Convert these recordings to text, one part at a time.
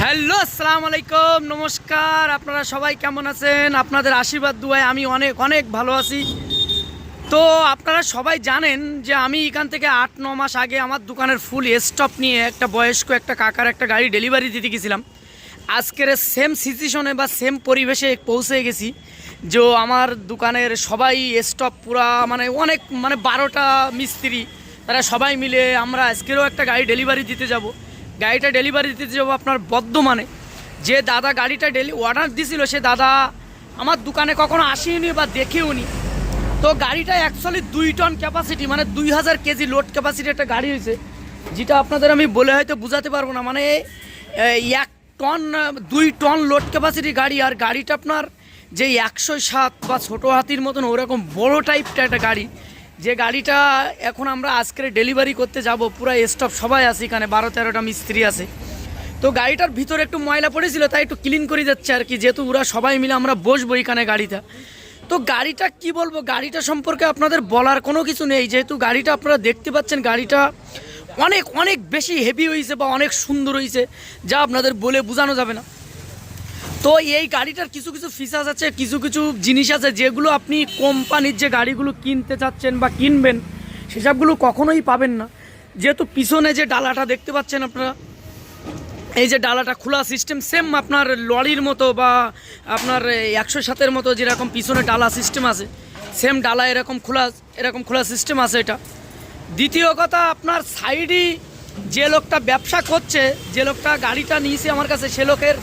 Hello, আসসালামু আলাইকুম, নমস্কার, আপনারা সবাই কেমন আছেন? আপনাদের আশীর্বাদ, দুয়ায় আমি অনেক অনেক ভালো আছি। তো আপনারা সবাই জানেন যে আমি এখান থেকে আট, ন মাস আগে আমার দোকানের ফুল স্টপ নিয়ে একটা বয়স্ক একটা কাকার একটা গাড়ি ডেলিভারি দিতে গেছিলাম। আজকের সেম সিচুয়েশনে বা সেম পরিবেশে পৌঁছে গেছি যে আমার দোকানের সবাই স্টপ পুরা মানে অনেক মানে বারোটা মিস্ত্রি, তারা সবাই মিলে আমরা আজকেরও একটা গাড়ি ডেলিভারি দিতে যাব। গাড়িটা ডেলিভারি দিতে যাব আপনার বর্ধমানে। যে দাদা গাড়িটা ডেলি অর্ডার দিছিল, সে দাদা আমার দোকানে কখনো আসেনি বা দেখেও নি তো গাড়িটা অ্যাকচুয়ালি দুই টন ক্যাপাসিটি মানে দুই হাজার কেজি লোড ক্যাপাসিটি একটা গাড়ি হয়েছে, যেটা আপনাদের আমি বলে হয়তো বোঝাতে পারব না। মানে এক টন দুই টন লোড ক্যাপাসিটি গাড়ি, আর গাড়িটা আপনার যে একশো সাত বা ছোটো হাতির মতন ওরকম বড় টাইপটা একটা গাড়ি যে গাড়িটা এখন আমরা আজকে ডেলিভারি করতে যাব, পুরো স্টপ সবাই আছে এখানে, বারো তেরোটা মিস্ত্রি আছে। তো গাড়িটার ভিতরে একটু ময়লা পড়েছিল, তাই একটু ক্লিন করে যাচ্ছে আর কি, যেহেতু ওরা সবাই মিলে আমরা বসবো এখানে গাড়িটা। তো গাড়িটা কি বলব, গাড়িটা সম্পর্কে আপনাদের বলার কোনো কিছু নেই, যেহেতু গাড়িটা আপনারা দেখতে পাচ্ছেন, গাড়িটা অনেক অনেক বেশি হেভি হয়েছে বা অনেক সুন্দর হয়েছে যা আপনাদের বলে বোঝানো যাবে না। তো এই গাড়িটার কিছু কিছু ফিচার্স আছে, কিছু কিছু জিনিস আছে যেগুলো আপনি কোম্পানির যে গাড়িগুলো কিনতে চাচ্ছেন বা কিনবেন, সেসবগুলো কখনোই পাবেন না। যেহেতু পিছনে যে ডালাটা দেখতে পাচ্ছেন আপনারা, এই যে ডালাটা খোলা সিস্টেম সেম আপনার লরির মতো বা আপনার একশো সাতের মতো যেরকম পিছনে ডালা সিস্টেম আছে সেম ডালা এরকম খোলা এরকম খোলা সিস্টেম আছে এটা। দ্বিতীয় কথা, আপনার সাইডই যে লোকটা ব্যবসা করছে, যে লোকটা গাড়িটা নিয়েছে আমার কাছে, সে লোকের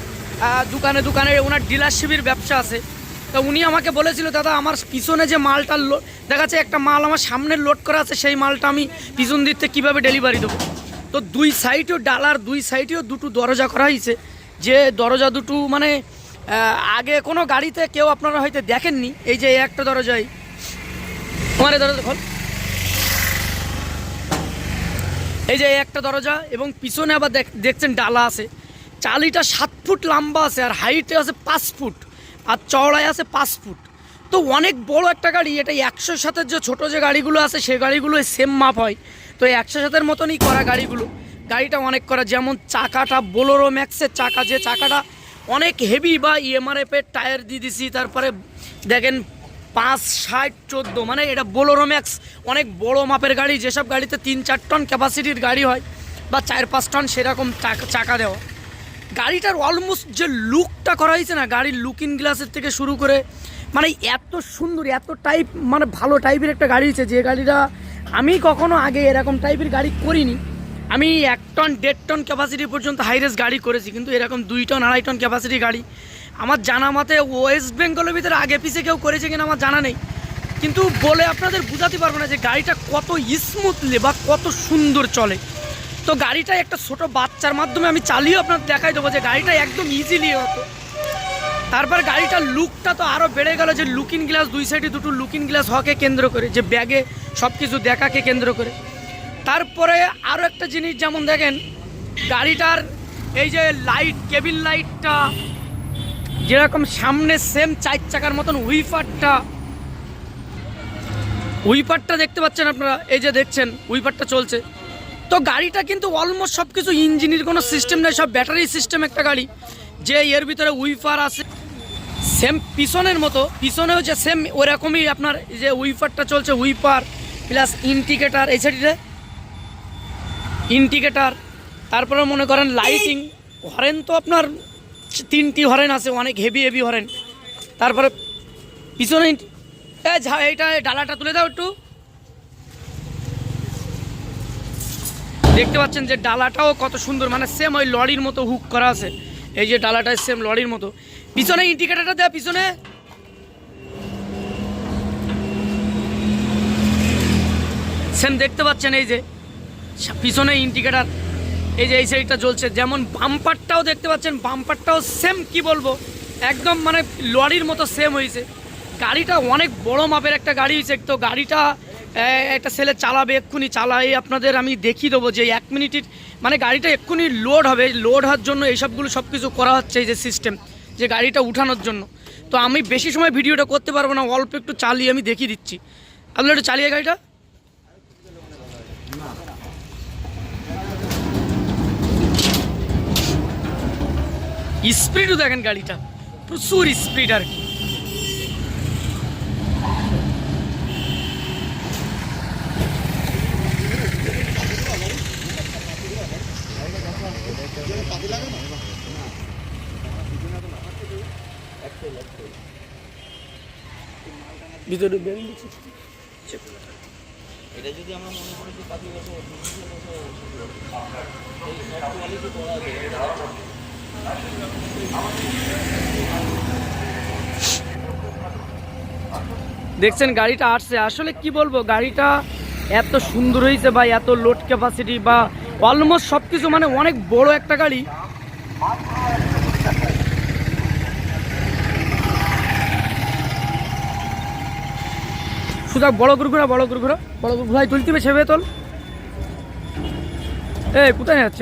দোকানে দোকানে ওনার ডিলারশিপের ব্যবসা আছে। তো উনি আমাকে বলেছিল, দাদা, আমার পিছনে যে মালটা লো দেখাচ্ছে একটা মাল আমার সামনে লোড করা আছে, সেই মালটা আমি পিছন দিতে কীভাবে ডেলিভারি দেবো? তো দুই সাইডেও ডালার দুই সাইডেও দুটো দরজা করা হয়েছে যে দরজা দুটো মানে আগে কোনো গাড়িতে কেউ আপনারা হয়তো দেখেননি, এই যে একটা দরজাই। এই দরজা খোল। এই যে একটা দরজা এবং পিছনে আবার দেখ- দেখছেন ডালা আছে। চালিটা সাত ফুট লম্বা আছে আর হাইটে আছে পাঁচ ফুট আর চওড়ায় আছে পাঁচ ফুট। তো অনেক বড় একটা গাড়ি, এটা একশো সাতের যে ছোটো যে গাড়িগুলো আছে, সে গাড়িগুলো সেম মাপ হয়। তো একশো সাতের মতনই করা গাড়িগুলো। গাড়িটা অনেক করা, যেমন চাকাটা বোলোরো ম্যাক্সের চাকা, যে চাকাটা অনেক হেভি বা ইএমআরএফের টায়ার দিয়ে দিছি, তারপরে দেখেন পাঁচ, ষাট, চোদ্দ মানে এটা বোলোরো ম্যাক্স অনেক বড় মাপের গাড়ি, যেসব গাড়িতে তিন, চার টন ক্যাপাসিটির গাড়ি হয় বা চার, পাঁচ টন সেরকম চাকা- চাকা দেওয়া। গাড়িটার অলমোস্ট যে লুকটা করা হয়েছে না, গাড়ির লুকিং গ্লাসের থেকে শুরু করে মানে এত সুন্দর, এত টাইপ মানে ভালো টাইপের একটা গাড়ি হয়েছে, যে গাড়িটা আমি কখনো আগে এরকম টাইপের গাড়ি করিনি। আমি এক টন দেড় টন ক্যাপাসিটি পর্যন্ত হাইরেস গাড়ি করেছি, কিন্তু এরকম দুই টন আড়াই টন ক্যাপাসিটি গাড়ি। আমার জানা মতে ওয়েস্ট বেঙ্গলের ভিতরে আগে পিছে কেউ করেছে কিনা আমার জানা নেই। কিন্তু বলে আপনাদের বোঝাতে পারব না যে গাড়িটা কত স্মুথলি বা কত সুন্দর চলে। তো গাড়িটা একটা ছোট বাচ্চার মাধ্যমে আমি চালিয়ে আপনার দেখাই দেবো যে গাড়িটা একদম ইজিলি হতো। তারপর গাড়িটার লুকটা তো আরও বেড়ে গেল যে লুকিং গ্লাস দুই সাইডে দুটো লুকিং গ্লাস হকে কেন্দ্র করে, যে ব্যাগে সব কিছু দেখাকে কেন্দ্র করে। তারপরে আরও একটা জিনিস যেমন দেখেন, গাড়িটার এই যে লাইট কেবিল লাইটটা যেরকম সামনে সেম চার চাকার মতন উইপারটা উইপারটা দেখতে পাচ্ছেন আপনারা? এই যে দেখছেন উইপারটা চলছে। তো গাড়িটা কিন্তু অলমোস্ট সব কিছু ইঞ্জিনের কোনো সিস্টেম নেই, সব ব্যাটারি সিস্টেম একটা গাড়ি। যে এর ভিতরে উইফার আছে সেম পিছনের মতো, পিছনেও যে সেম ওরকমই আপনার যে উইফারটা চলছে উইফার প্লাস ইন্ডিকেটার এই সাইডে ইন্ডিকেটার তারপরে মনে করেন লাইটিং হরেন তো আপনার তিনটি হরেন আছে, অনেক হেভি হেভি হরেন তারপরে পিছনে এ ঝা এইটা ডালাটা তুলে দাও একটু। দেখতে পাচ্ছেন যে ডালাটাও কত সুন্দর মানে সেম ওই লরির মতো হুক করা আছে। এই যে ডালাটা সেম লরির মতো। পিছনে ইন্ডিকেটারটা দেয়, পিছনে। সেম দেখতে পাচ্ছেন এই যে, পিছনে ইন্ডিকেটার এই যে এই সাইডটা জ্বলছে, যেমন বাম্পারটাও দেখতে পাচ্ছেন বাম্পারটাও সেম কি বলব? একদম মানে লরির মতো সেম হয়েছে। গাড়িটা অনেক বড় মাপের একটা গাড়ি হয়েছে, তো গাড়িটা একটা ছেলে চালাবে, এক্ষুনি চালাই, আপনাদের আমি দেখিয়ে দেবো যে এক মিনিটের মানে গাড়িটা এক্ষুনি লোড হবে লোড হওয়ার জন্য এইসবগুলো সব কিছু করা হচ্ছে এই যে সিস্টেম যে গাড়িটা উঠানোর জন্য। তো আমি বেশি সময় ভিডিওটা করতে পারব না, অল্প একটু চালিয়ে আমি দেখিয়ে দিচ্ছি। আপনি একটু চালিয়ে গাড়িটা। স্পিডও দেখেন গাড়িটা, প্রচুর স্পিড আর কি। ভিতরে বেরিয়ে গেছে। এটা যদি আমরা মনে করি যে পাখি বসে দেখছেন গাড়িটা আসছে আসলে কি বলব গাড়িটা এত সুন্দর হয়েছে বা এত লোড ক্যাপাসিটি বা অলমোস্ট সব কিছু মানে অনেক বড় একটা গাড়ি সুতরাং বড় গুরগুরা বড় গুরগুরা বড় গুরু ভাই, তুলতে হবে তোল এই, কোথায় যাচ্ছ?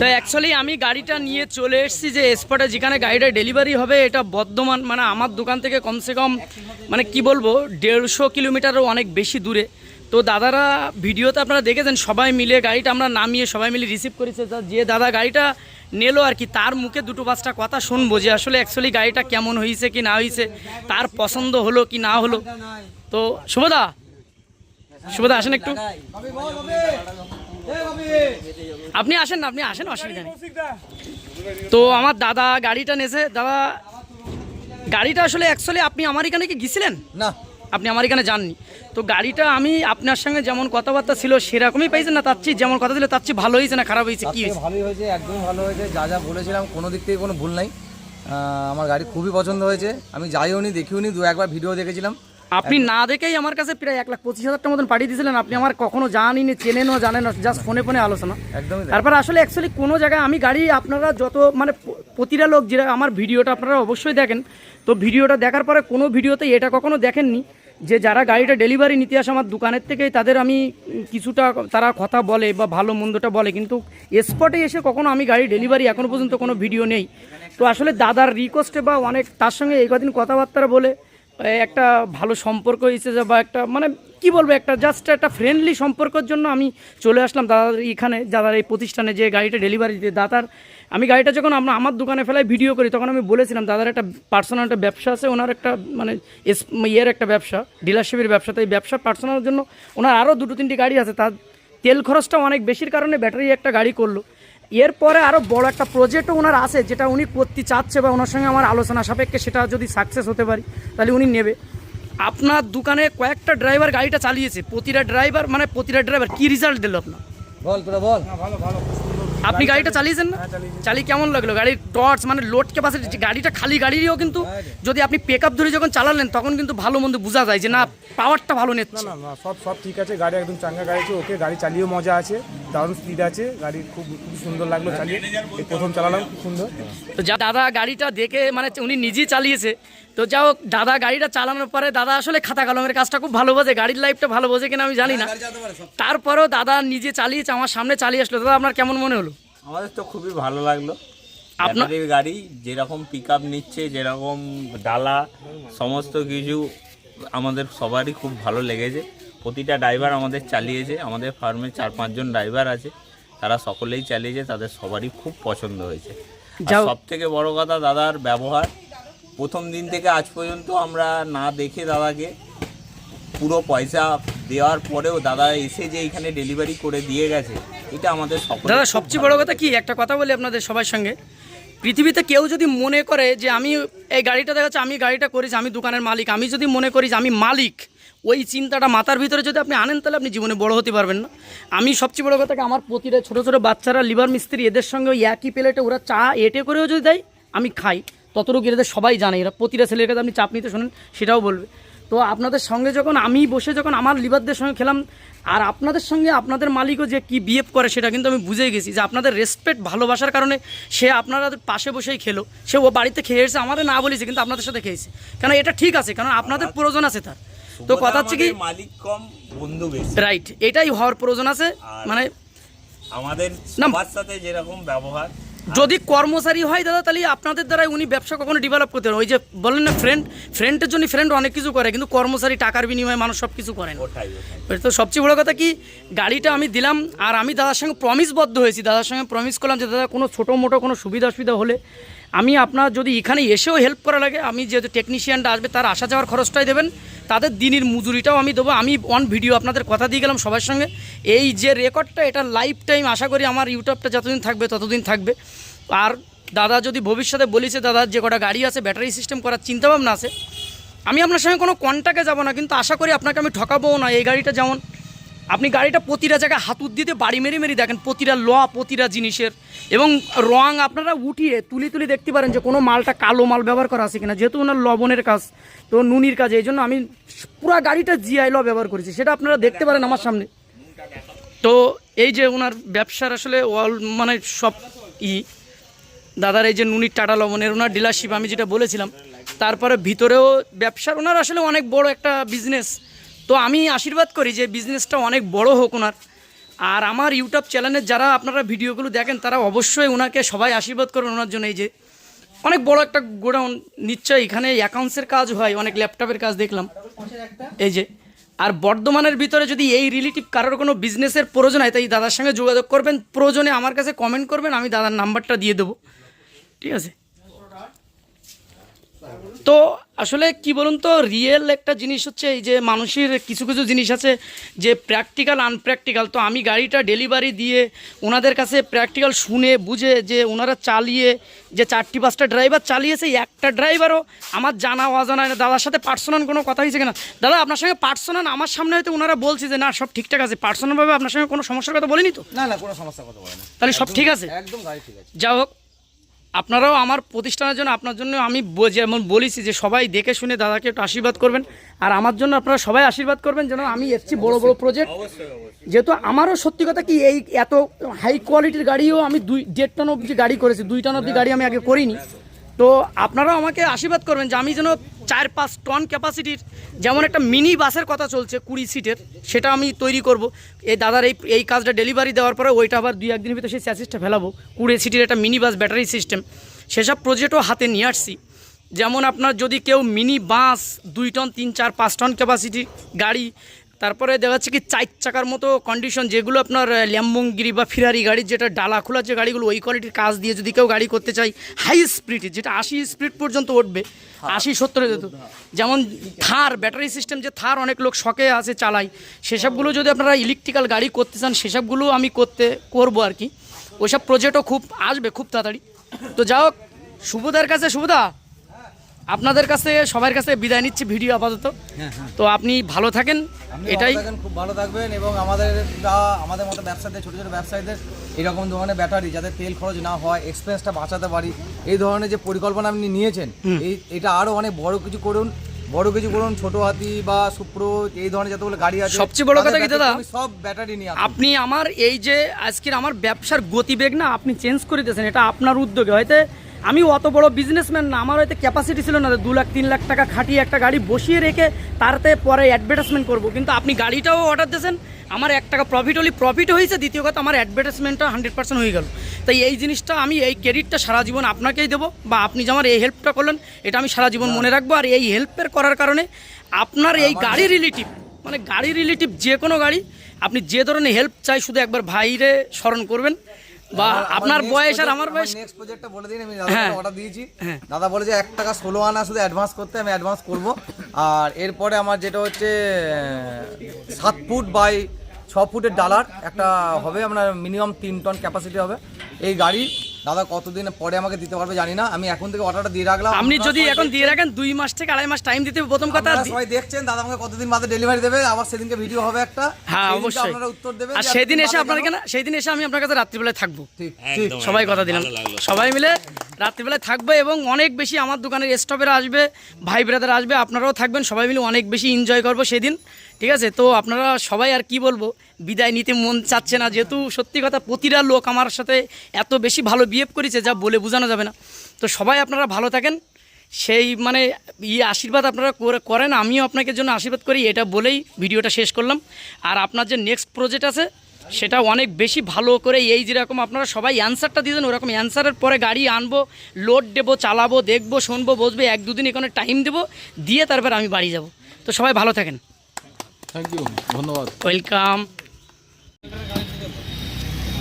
তো অ্যাকচুয়ালি আমি গাড়িটা নিয়ে চলে এসেছি যে স্পটে যেখানে গাড়িটা ডেলিভারি হবে, এটা বর্ধমান মানে আমার দোকান থেকে কমসে কম মানে কি বলব, দেড়শো কিলোমিটারও অনেক বেশি দূরে। তো দাদারা ভিডিওতে আপনারা দেখেছেন, সবাই মিলে গাড়িটা আমরা নামিয়ে সবাই মিলে রিসিভ করেছে। যে দাদা গাড়িটা নেলো আর কি, তার মুখে দুটো পাঁচটা কথা শুনব যে আসলে অ্যাকচুয়ালি গাড়িটা কেমন হয়েছে কি না হয়েছে, তার পছন্দ হলো কি না হলো। তো শুভদা শুভদা আসেন একটু। আপনি আসেন না, আপনি আসেন, অসুবিধা নেই। তো আমার দাদা গাড়িটা নেছে, দাদা, গাড়িটা আসলে অ্যাকচুয়ালি আপনি আমার এখানে কি গেছিলেন? না। আপনি আমার এখানে যাননি। তো গাড়িটা আমি আপনার সঙ্গে যেমন কথাবার্তা ছিল সেরকমই পাইছেন না তার চেয়ে যেমন কথা ছিল তার চেয়ে ভালো হয়েছে না খারাপ হয়েছে কি হয়েছে? ভালোই হয়েছে একদমই ভালো হয়েছে যা যা বলেছিলাম কোনো দিক থেকে কোনো ভুল নাই। আমার গাড়ি খুবই পছন্দ হয়েছে আমি যাইও নি দেখিও নি দু একবার ভিডিও দেখেছিলাম। আপনি না দেখেই আমার কাছে প্রায় এক লাখ পঁচিশ হাজার মতন পাঠিয়ে দিয়েছিলেন আপনি আমার কখনো জানেনই চেনেনও জানেন জাস্ট ফোনে ফোনে আলোচনা। একদমই তারপর আসলে অ্যাকচুয়ালি কোনো জায়গায় আমি গাড়ি আপনারা যত মানে প্রতিটা লোক যেটা আমার ভিডিওটা আপনারা অবশ্যই দেখেন। তো ভিডিওটা দেখার পরে কোনো ভিডিওতে এটা কখনো দেখেননি। যে যারা গাড়িটা ডেলিভারি নিতে আসে আমার দোকানের থেকে তাদের আমি কিছুটা তারা কথা বলে বা ভালো মন্দটা বলে। কিন্তু স্পটে এসে কখনো আমি গাড়ি ডেলিভারি এখনও পর্যন্ত কোনো ভিডিও নেই। তো আসলে দাদার রিকোয়েস্টে বা অনেক, তার সঙ্গে এই কদিন কথাবার্তা বলে একটা ভালো সম্পর্ক এসেছে বা একটা মানে কি বলব, একটা জাস্ট একটা ফ্রেন্ডলি সম্পর্কের জন্য আমি চলে আসলাম দাদার এখানে দাদার এই প্রতিষ্ঠানে যে গাড়িটা ডেলিভারি দিতে। দাদার, আমি গাড়িটা যখন আমরা আমার দোকানে ফেলায় ভিডিও করি, তখন আমি বলেছিলাম, দাদার একটা পার্সোনাল একটা ব্যবসা আছে, ওনার একটা মানে ইয়ের একটা ব্যবসা ডিলারশিপের ব্যবসা তাই ব্যবসা পার্সোনালের জন্য ওনার আরও দুটো তিনটি গাড়ি আছে, তার তেল খরচটা অনেক বেশির কারণে ব্যাটারি একটা গাড়ি করল। এরপরে আরও বড় একটা প্রজেক্টও ওনার আছে যেটা উনি করতে চাচ্ছে বা ওনার সঙ্গে আমার আলোচনা সাপেক্ষে সেটা যদি সাকসেস হতে পারি তাহলে উনি নেবে। আপনার দোকানে কয়েকটা ড্রাইভার গাড়িটা চালিয়েছে প্রতিটা ড্রাইভার মানে প্রতিটা ড্রাইভার কি রেজাল্ট দিল আপনার? বল তোরা বল। আপনি গাড়িটা চালিয়েছেন না? চালিয়ে কেমন লাগল? গাড়ির টর্চ মানে লোড ক্যাপাসিটি গাড়িটা খালি গাড়িরও কিন্তু যদি আপনি পিক আপ ধরে যখন চালালেন তখন কিন্তু ভালো মন্দ বোঝা যায় যে না পাওয়ারটা ভালো নিচ্ছে। না না সব সব ঠিক আছে গাড়ি একদম চাঙ্গা গাড়ি আছে ওকে গাড়ি চালিয়েও মজা আছে দারুণ স্পিড আছে গাড়ি খুব খুব সুন্দর লাগল চালিয়ে। প্রথম চালালাম খুব সুন্দর। তো যা দাদা গাড়িটা দেখে মানে উনি নিজেই চালিয়েছে। তো হোক দাদা গাড়িটা চালানোর পরে দাদা আসলে খাতা কলমের কাজটা খুব ভালো বোঝে গাড়ির লাইফটা ভালো বোঝে কিনা আমি জানি না। তারপরেও দাদা নিজে চালিয়েছে আমার সামনে চালিয়ে আসলো। দাদা আপনার কেমন মনে হলো? আমাদের তো খুবই ভালো লাগল। আপনার- ব্যাটারির গাড়ি যেরকম পিক আপ নিচ্ছে যেরকম ডালা সমস্ত কিছু আমাদের সবারই খুব ভালো লেগেছে। প্রতিটা ড্রাইভার আমাদের চালিয়েছে। আমাদের ফার্মে চার পাঁচজন ড্রাইভার আছে। তারা সকলেই চালিয়েছে তাদের সবারই খুব পছন্দ হয়েছে। যাও- সব থেকে বড় কথা দাদার ব্যবহার। প্রথম দিন থেকে আজ পর্যন্ত আমরা না দেখে দাদাকে পুরো পয়সা দেওয়ার পরেও দাদা এসে যে এখানে ডেলিভারি করে দিয়ে গেছে এটা আমাদের দাদা সবচেয়ে বড় কথা কি? একটা কথা বলি আপনাদের সবার সঙ্গে। পৃথিবীতে কেউ যদি মনে করে যে আমি এই গাড়িটা দেখাচ্ছে আমি গাড়িটা করেছি আমি দোকানের মালিক আমি যদি মনে করি যে আমি মালিক ওই চিন্তাটা মাথার ভিতরে যদি আপনি আনেন তাহলে আপনি জীবনে বড় হতে পারবেন না। আমি সবচেয়ে বড় কথা আমার প্রতিটা ছোটো ছোটো বাচ্চারা লিভার মিস্ত্রি এদের সঙ্গে ওই একই প্লেটে ওরা চা এটে করেও যদি দেয় আমি খাই। ততটুকু এদের সবাই জানে। এরা প্রতিটা ছেলের কাছে আপনি চাপ নিতে শোনেন সেটাও বলবে। তো আপনাদের সঙ্গে যখন আমি বসে যখন আমার লিভারদের সঙ্গে খেলাম আর আপনাদের সঙ্গে আপনাদের মালিকও যে কি বিহেভ করে সেটা কিন্তু আমি বুঝে গেছি যে আপনাদের রেসপেক্ট ভালোবাসার কারণে সে আপনাদের পাশে বসেই খেলো। সে ও বাড়িতে খেয়ে এসেছে আমাদের না বলেছে কিন্তু আপনাদের সাথে খেয়েছে। কেন এটা ঠিক আছে কারণ আপনাদের প্রয়োজন আছে তার। তো কথা হচ্ছে কি মালিক কম বন্ধু বেশি। রাইট এটাই হওয়ার প্রয়োজন আছে মানে আমাদের সাথে যেরকম ব্যবহার যদি কর্মচারী হয় দাদা তাহলে আপনাদের দ্বারাই উনি ব্যবসা কখনো ডেভেলপ করতে পারেন ওই যে বলেন না ফ্রেন্ড ফ্রেন্ডের জন্য ফ্রেন্ড অনেক কিছু করে কিন্তু কর্মচারী টাকার বিনিময়ে মানুষ সব কিছু করেন। তো সবচেয়ে বড় কথা কি গাড়িটা আমি দিলাম আর আমি দাদার সঙ্গে প্রমিসবদ্ধ হয়েছি। দাদার সঙ্গে প্রমিস করলাম যে দাদা কোনো ছোটো মোটো কোনো সুবিধা অসুবিধা হলে আমি আপনার যদি এখানে এসেও হেল্প করা লাগে আমি যেহেতু টেকনিশিয়ানটা আসবে তার আসা যাওয়ার খরচটাই দেবেন। তাদের দিনের মজুরিটাও আমি দেবো। আমি অন ভিডিও আপনাদের কথা দিয়ে গেলাম সবার সঙ্গে। এই যে রেকর্ডটা, এটা লাইফ টাইম আশা করি আমার ইউটিউবটা যতদিন থাকবে, ততদিন থাকবে। আর দাদা যদি ভবিষ্যতে বলিছে দাদার যে কটা গাড়ি আছে ব্যাটারি সিস্টেম করার চিন্তাভাবনা আছে, আমি আপনার সঙ্গে কোনো কন্ট্যাক্টে যাব না। কিন্তু আশা করি আপনাকে আমি ঠকাবোও না। এই গাড়িটা যেমন আপনি গাড়িটা প্রতিটা জায়গায় হাতুর দিতে বাড়ি মেরে মেরে দেখেন, প্রতিটা ল, প্রতিটা জিনিসের। এবং রং আপনারা উঠিয়ে তুলি তুলি দেখতে পারেন যে কোনো মালটা কালো মাল ব্যবহার করা আছে কিনা, যেহেতু ওনার লবণের কাজ, তো নুনির কাজ, এই জন্য আমি পুরো গাড়িটা জিআই ল ব্যবহার করেছি, সেটা আপনারা দেখতে পারেন আমার সামনে। তো এই যে ওনার ব্যবসার আসলে অল মানে সব ই, দাদার এই যে নুনির টাটা লবণের ওনার ডিলারশিপ আমি যেটা বলেছিলাম, তারপরে ভিতরেও ব্যবসার, ওনার আসলে অনেক বড় একটা বিজনেস তো আমি আশীর্বাদ করি যে বিজনেসটা অনেক বড় হোক ওনার। আর আমার ইউটিউব চ্যানেলের যারা আপনারা ভিডিওগুলো দেখেন, তারা অবশ্যই ওনাকে সবাই আশীর্বাদ করবেন ওনার জন্য। এই যে অনেক বড় একটা গোডাউন নিশ্চয়ই এখানে অ্যাকাউন্টসের কাজ হয়, অনেক ল্যাপটপের কাজ দেখলাম। এই যে, আর বর্ধমানের ভিতরে যদি এই রিলেটিভ কারোর কোনো বিজনেসের প্রয়োজন হয়, তাই দাদার সঙ্গে যোগাযোগ করবেন। প্রয়োজনে আমার কাছে কমেন্ট করবেন, আমি দাদার নাম্বারটা দিয়ে দেবো। ঠিক আছে? তো আসলে কি বলুন তো রিয়েল একটা জিনিস হচ্ছে এই যে মানুষের কিছু কিছু জিনিস আছে যে প্র্যাকটিক্যাল আনপ্র্যাকটিক্যাল তো আমি গাড়িটা ডেলিভারি দিয়ে ওনাদের কাছে প্র্যাকটিক্যাল শুনে বুঝে যে ওনারা চালিয়ে যে চারটি পাঁচটা ড্রাইভার চালিয়েছে একটা ড্রাইভারও আমার জানা অজানা না দাদার সাথে পার্সোনাল কোনো কথা হয়েছে কিনা? দাদা আপনার সঙ্গে পার্সোনাল আমার সামনে হয়তো ওনারা বলছে যে না সব ঠিকঠাক আছে। পার্সোনালভাবে আপনার সঙ্গে কোনো সমস্যার কথা বলিনি তো? না না কোনো সমস্যা কথা বলে না তাহলে সব ঠিক আছে? একদম গাড়ি ঠিক আছে। যা হোক আপনারাও আমার প্রতিষ্ঠানের জন্য, আপনার জন্য আমি যেমন বলেছি যে সবাই দেখে শুনে দাদাকে একটু আশীর্বাদ করবেন। আর আমার জন্য আপনারা সবাই আশীর্বাদ করবেন যেন আমি এসছি বড় বড় প্রজেক্ট যেহেতু আমারও সত্যি কথা কি, এই এত হাই কোয়ালিটির গাড়িও আমি দুই, দেড় টন অব্দি গাড়ি করেছি, দুই টন অবধি গাড়ি আমি আগে করিনি। তো আপনারাও আমাকে আশীর্বাদ করবেন যে আমি যেন চার পাঁচ টন ক্যাপাসিটির যেমন একটা মিনি বাসের কথা চলছে কুড়ি সিটের সেটা আমি তৈরি করব। এই দাদার এই এই কাজটা ডেলিভারি দেওয়ার পরে ওইটা আবার দুই একদিনের ভিতরে সেই স্যাসিসটা ফেলাবো। কুড়ি সিটের একটা মিনি বাস ব্যাটারি সিস্টেম সেসব প্রজেক্টও হাতে নিয়ে আসছি। যেমন আপনার যদি কেউ মিনি বাস দুই টন তিন, চার, পাঁচ টন ক্যাপাসিটি গাড়ি তারপরে দেখা যাচ্ছে কি চার চাকার মতো কন্ডিশন যেগুলো আপনার ল্যাম্বঙ্গিরি বা ফিরারি গাড়ির যেটা ডালা খোলা যে গাড়িগুলো ওই কোয়ালিটির কাজ দিয়ে যদি কেউ গাড়ি করতে চাই হাই স্পিডে যেটা আশি স্পিড পর্যন্ত উঠবে আশি সত্তরে যেত যেমন থার ব্যাটারি সিস্টেম যে থার অনেক লোক শখে আছে চালায় সেসবগুলো যদি আপনারা ইলেকট্রিক্যাল গাড়ি করতে চান সেসবগুলো আমি করতে করব আর কি। ওইসব প্রজেক্টও খুব আসবে খুব তাড়াতাড়ি। তো যা হোক শুভদার কাছে শুভদা আপনাদের কাছে সবার কাছে বিদায় নিচ্ছি ভিডিও আপাতত। তো আপনি ভালো থাকেন এটাই। খুব ভালো থাকবেন এবং আমাদের আমাদের মতো ব্যবসাদের ছোটো ছোটো ব্যবসায়ীদের এরকম ধরনের ব্যাটারি যাতে তেল খরচ না হয় এক্সপেন্সটা বাঁচাতে পারি এই ধরনের যে পরিকল্পনা আপনি নিয়েছেন এই এটা আরও অনেক বড় কিছু করুন বড় কিছু করুন ছোট হাতি বা সুপ্রো এই ধরনের যতগুলো গাড়ি আছে সবচেয়ে বড় কথা কি দাদা? সব ব্যাটারি নিয়ে আপনি আমার এই যে আজকের আমার ব্যবসার গতিবেগ না আপনি চেঞ্জ করে দিয়েছেন এটা আপনার উদ্যোগে। হয়তো আমি অত বড় বিজনেসম্যান না আমার হয়তো ক্যাপাসিটি ছিল না দু লাখ তিন লাখ টাকা খাটিয়ে একটা গাড়ি বসিয়ে রেখে তারতে পরে অ্যাডভার্টাইজমেন্ট করব। কিন্তু আপনি গাড়িটাও অর্ডার দিয়েছেন আমার এক টাকা প্রফিট হলে প্রফিট হয়েছে দ্বিতীয় কথা আমার অ্যাডভার্টাইজমেন্টটা হান্ড্রেড পার্সেন্ট হয়ে গেল। তাই এই জিনিসটা আমি এই ক্রেডিটটা সারা জীবন আপনাকেই দেবো বা আপনি যে আমার এই হেল্পটা করলেন এটা আমি সারা জীবন মনে রাখব। আর এই হেল্পের করার কারণে আপনার এই গাড়ি রিলেটিভ মানে গাড়ি রিলেটিভ যে কোনো গাড়ি আপনি যে ধরনের হেল্প চাই শুধু একবার ভাইরে স্মরণ করবেন। বা আপনার next বয়স আর আমার বয়স নেক্সট প্রজেক্টটা বলে দিন আমি দাদা অর্ডার দিয়েছি। হ্যাঁ। দাদা বলে যে এক টাকা ষোলো আনা শুধু অ্যাডভান্স করতে আমি অ্যাডভান্স করব। আর এরপরে আমার যেটা হচ্ছে সাত ফুট বাই ছ ফুটের ডালার একটা হবে আপনার মিনিমাম তিন টন ক্যাপাসিটি হবে। এই গাড়ি দাদা কতদিন পরে আমাকে দিতে পারবে জানি না। আমি এখন থেকে অর্ডারটা দিয়ে রাখলাম। আপনি যদি এখন দিয়ে রাখেন দুই মাস থেকে আড়াই মাস টাইম দিতে হবে প্রথম কথা। সবাই দেখছেন দাদা আমাকে কতদিন বাদে ডেলিভারি দেবে আবার সেদিনকে ভিডিও হবে একটা। হ্যাঁ অবশ্যই। আপনারা উত্তর দেবেন আর সেদিন এসে আপনারা কেন? সেদিন এসে আমি আপনার কাছে রাত্রিবেলায় থাকব। ঠিক ঠিক সবাই কথা দিলাম। সবাই। মিলে রাত্রিবেলায় থাকবে এবং অনেক বেশি আমার দোকানের স্টপেরা আসবে, ভাই ব্রাদার আসবে, আপনারাও থাকবেন, সবাই মিলে অনেক বেশি এনজয় করব সেদিন, ঠিক আছে? তো আপনারা সবাই আর কি বলব, বিদায় নিতে মন চাচ্ছে না, যেহেতু সত্যি কথা প্রতিটা লোক আমার সাথে এত বেশি ভালো বিহেভ করেছে, যা বলে বোঝানো যাবে না। তো সবাই আপনারা ভালো থাকেন, সেই মানে ইয়ে আশীর্বাদ আপনারা করে- করেন, আমিও আপনাকে জন্য আশীর্বাদ করি, এটা বলেই ভিডিওটা শেষ করলাম। আর আপনার যে নেক্সট প্রজেক্ট আছে সেটা অনেক বেশি ভালো করে এই যেরকম আপনারা সবাই অ্যান্সারটা দিয়েছেন ওরকম অ্যান্সারের পরে গাড়ি আনব লোড দেবো চালাবো দেখব শুনব বসবে এক দুদিন এখানে টাইম দেবো দিয়ে তারপর আমি বাড়ি যাব। তো সবাই ভালো থাকেন। থ্যাংক ইউ ধন্যবাদ। ওয়েলকাম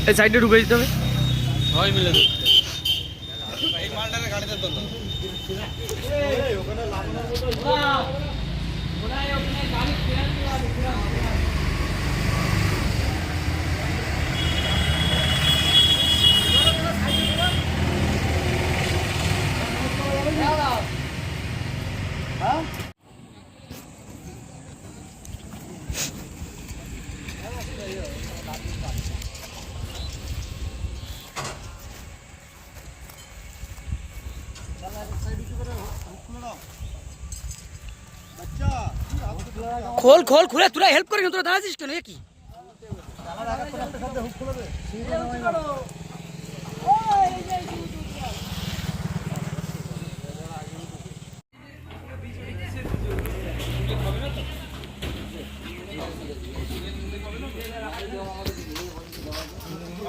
এই সাইডে ঢুকে দিতে হবে। খোল খোল, খুলে তোরা হেল্প করে তোরা দাঁড়াছিস কেন? কি?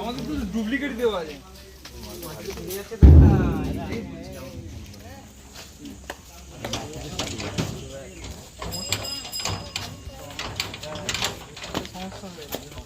আমাদের তো ডুপ্লিকেট দেওয়া আছে।